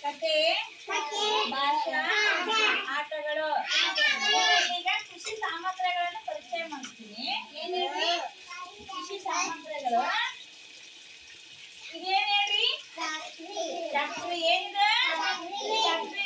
ಕತೆ ಭಾಷಾ ಆಟಗಳು ಈಗ ಕೃಷಿ ಸಾಮಗ್ರಿಗಳನ್ನು ಪರಿಚಯ ಮಾಡ್ತೀನಿ ಏನೇಳಿ ಕೃಷಿ ಸಾಮಗ್ರಿಗಳು ಇದೇನೇಳಿ ಟ್ರ್ಯಾಕ್ಟ್ರಿ ಏನಿದೆ ಟ್ರ್ಯಾಕ್ಟ್ರಿ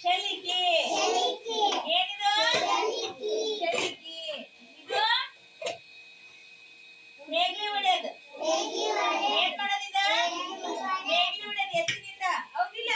ಚಲಿಕೆ ಏನಿದು? ಚಲಿಕೆ ಇದು? ನೇಗ್ಲಿ ಹೊಡೆಯೋದು. ಏನ್ ಮಾಡೋದಿದ ಹೌದಿಲ್ಲ?